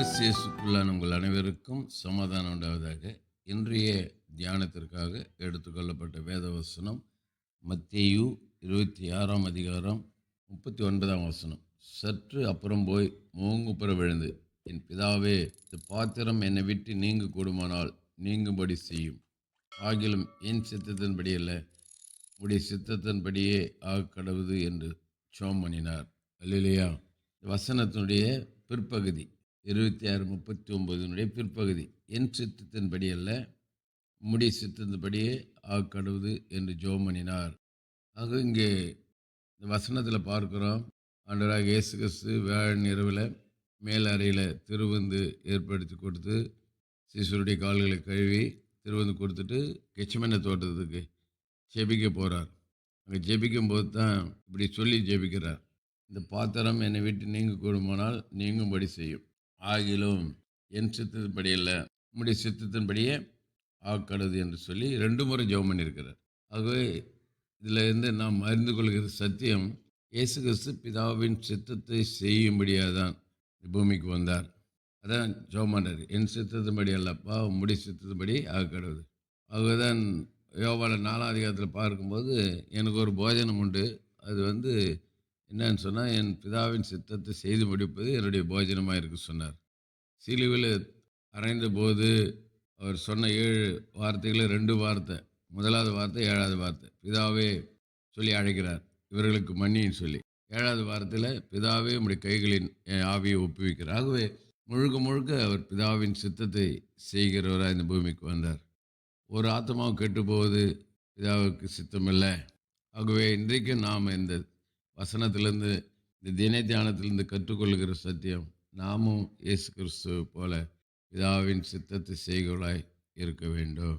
கிறிஸ்து இயேசுக்குள்ளான உங்கள் அனைவருக்கும் சமாதானம் உண்டாவதாக. இன்றைய தியானத்திற்காக எடுத்துக்கொள்ளப்பட்ட வேத வசனம் மத்தேயு இருபத்தி ஆறாம் அதிகாரம் முப்பத்தி ஒன்பதாம் வசனம். சற்று அப்புறம் போய் மூங்குப்புற விழுந்து என் பிதாவே இந்த பாத்திரம் என்னை விட்டு நீங்க கூடுமானால் நீங்கும்படி செய்யும். ஆகிலும் என் சித்தத்தின்படி அல்ல உடைய சித்தத்தின்படியே ஆக கடவுது என்று சோம் பண்ணினார். அல்லையா வசனத்தினுடைய பிற்பகுதி. இருபத்தி ஆறு முப்பத்தி ஒம்பதுனுடைய பிற்பகுதி. என் சித்தத்தின்படி அல்ல உம்முடைய சித்தத்தின்படியே ஆக்கடுவது என்று ஜோமனினார் ஆக இங்கே இந்த வசனத்தில் பார்க்குறோம். ஆண்டராக இயேசு கிறிஸ்து வேழன் இரவில் மேலறையில் திருவந்து ஏற்படுத்தி கொடுத்து சிசுருடைய கால்களை கழுவி திருவந்து கொடுத்துட்டு கெச்சமன தோட்டத்துக்கு ஜெபிக்க போகிறார் அங்கே ஜெபிக்கும் போது தான் இப்படி சொல்லி ஜெபிக்கிறார். இந்த பாத்திரம் என்னை விட்டு நீங்க கூடுமானால் நீங்கும்படி செய்யும். ஆகிலும் என் சித்தத்தின்படி இல்லை உம்முடைய சித்தத்தின்படியே ஆக்கடுது என்று சொல்லி ரெண்டு முறை ஜெபம் பண்ணியிருக்கிறார். ஆகவே இதில் இருந்து நாம் அறிந்து கொள்கிற சத்தியம் இயேசு கிறிஸ்து பிதாவின் சித்தத்தை செய்யும்படியாக தான் பூமிக்கு வந்தார். அதான் ஜெபம் என் சித்தத்தின்படி அல்லப்பா உம்முடைய சித்தத்தின்படி ஆக்கடுது. ஆகவே தான் யோவால நாலாம் அதிகாரத்தில் பார்க்கும்போது எனக்கு ஒரு போஜனம் உண்டு. அது வந்து என்னன்னு சொன்னால் என் பிதாவின் சித்தத்தை செய்து முடிப்பது என்னுடைய போஜனமாக இருக்கு சொன்னார். சிலுவில் அறைந்த போது அவர் சொன்ன ஏழு வார்த்தைகளில் ரெண்டு வார்த்தை முதலாவது வார்த்தை ஏழாவது வார்த்தை பிதாவே சொல்லி அழைக்கிறார். இவர்களுக்கு மன்னின்னு சொல்லி. ஏழாவது வாரத்தில் பிதாவே நம்முடைய கைகளின் என் ஆவியை ஒப்புவிக்கிறார். ஆகவே முழுக்க முழுக்க அவர் பிதாவின் சித்தத்தை செய்கிறவராக இந்த பூமிக்கு வந்தார். ஒரு ஆத்மாவும் கெட்டு போவது பிதாவுக்கு சித்தமில்லை. ஆகவே இன்றைக்கு நாம் இந்த வசனத்திலேருந்து இந்த தின தியானத்திலிருந்து கற்றுக்கொள்கிற சத்தியம் நாமும் இயேசு கிறிஸ்து போல பிதாவின் சித்தத்தை செய்களாய் இருக்க வேண்டும்.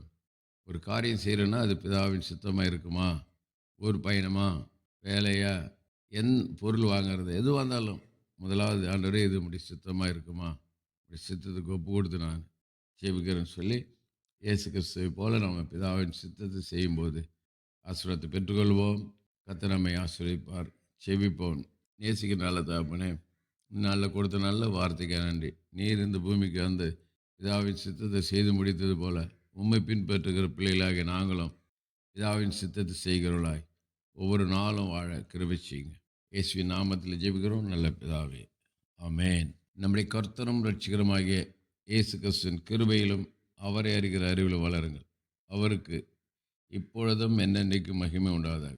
ஒரு காரியம் செய்கிறோன்னா அது பிதாவின் சித்தமாக இருக்குமா? ஊர் பயணமா? வேலையா? என் பொருள் வாங்குறது எது வந்தாலும் முதலாவது ஆண்டவரே இது இப்படி சித்தமாக இருக்குமா? இப்படி சித்தத்துக்கு ஒப்பு கொடுத்து நான் ஜெபிக்கிறேன்னு சொல்லி இயேசு கிறிஸ்துவை போல் நம்ம பிதாவின் சித்தத்தை செய்யும்போது ஆசீர்வாதத்தை பெற்றுக்கொள்வோம். கத்த நம்மை ஆசிரியப்பார் செவிப்போம் நேசிக்க நல்ல தகப்பனே நல்ல கொடுத்த நல்ல வார்த்தைக்கு நன்றி. நீர் இந்த பூமிக்கு வந்து இதாவின் சித்தத்தை செய்து முடித்தது போல உண்மை பின்பற்றுகிற பிள்ளைகளாக நாங்களும் இதாவின் சித்தத்தை செய்கிறவளாய் ஒவ்வொரு நாளும் வாழ கிருபிச்சிங்க இயேசுவி நாமத்தில் ஜெபிக்கிறோம். நல்ல பிதாவே. ஆமேன். நம்முடைய கர்த்தரும் ரட்சிகரமாகிய இயேசு கிறிஸ்துவின் கிருபையிலும் அவரை அறிகிற அறிவில் வளருங்கள். அவருக்கு இப்பொழுதும் என்னென்றைக்கும் மகிமை உண்டாதார்